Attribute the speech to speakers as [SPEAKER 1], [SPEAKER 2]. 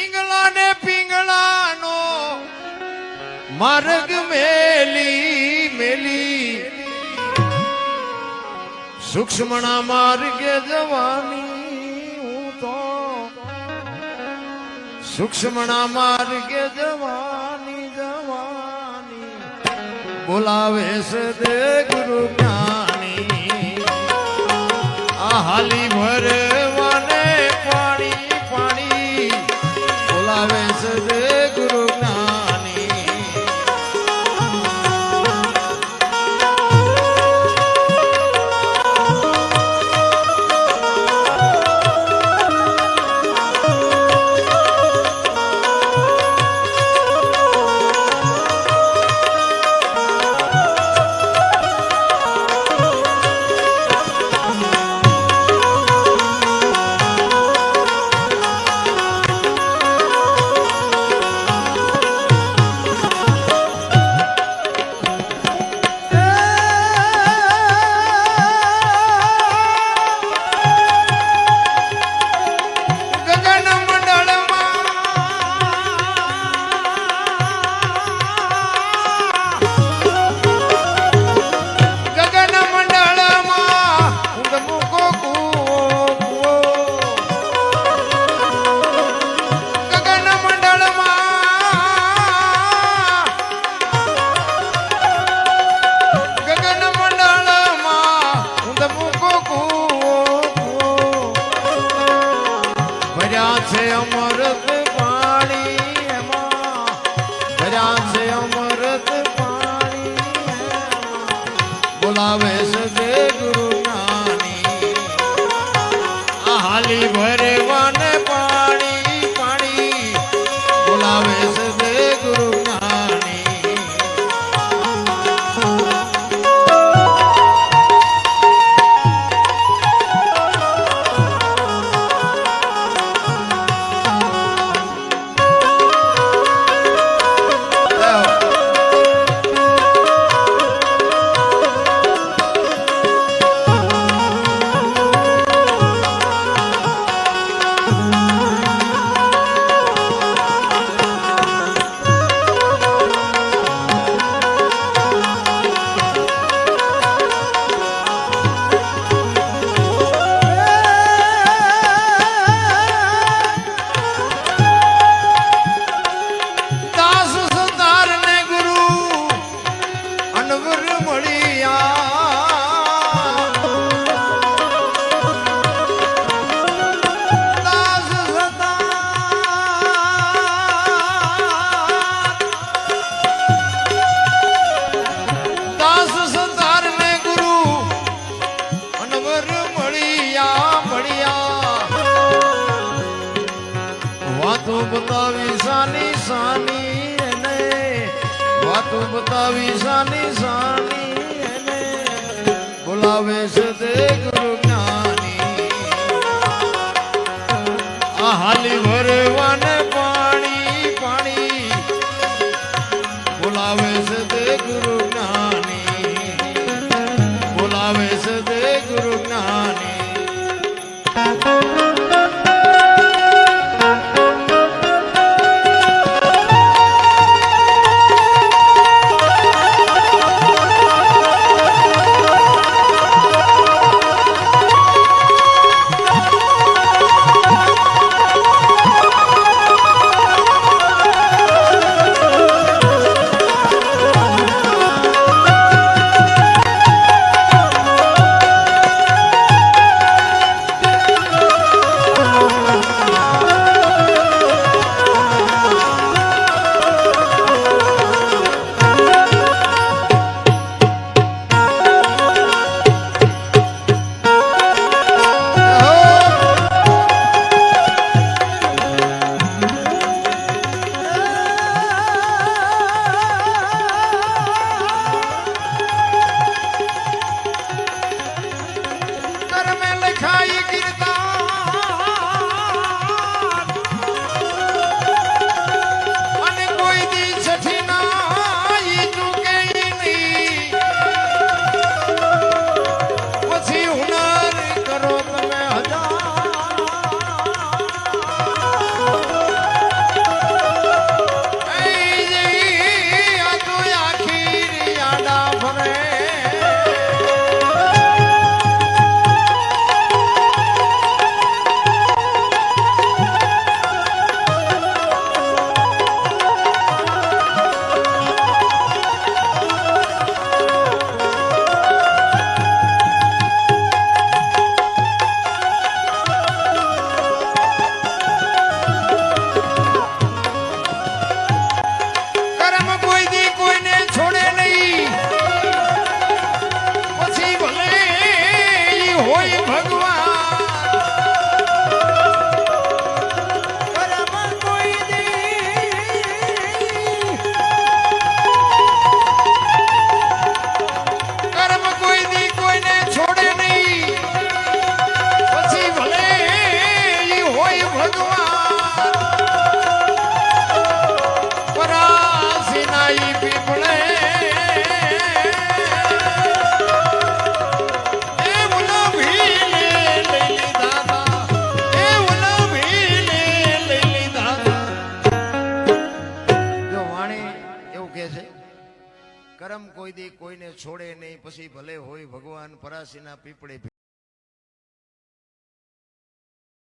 [SPEAKER 1] ઈંગળા ને પીંગળા નો માર્ગ મેલી મેલી. સૂક્ષ્મણા માર્ગે જવાની હું તો સૂક્ષ્મણા માર્ગે જવાની જવાની. બોલાવે છે દે ગુરુ જ્ઞાની. આ હાલી ભરવા वे બતાવી સાની સાની એને, વાતો બતાવી સાની સાની એને. બોલાવે છે તે ગુરુ જ્ઞાની. આ હાલી ભગવાન કોઈ દી કોઈને છોડે નહીં પછી ભલે હોય ભગવાન પરાશીના પીપળે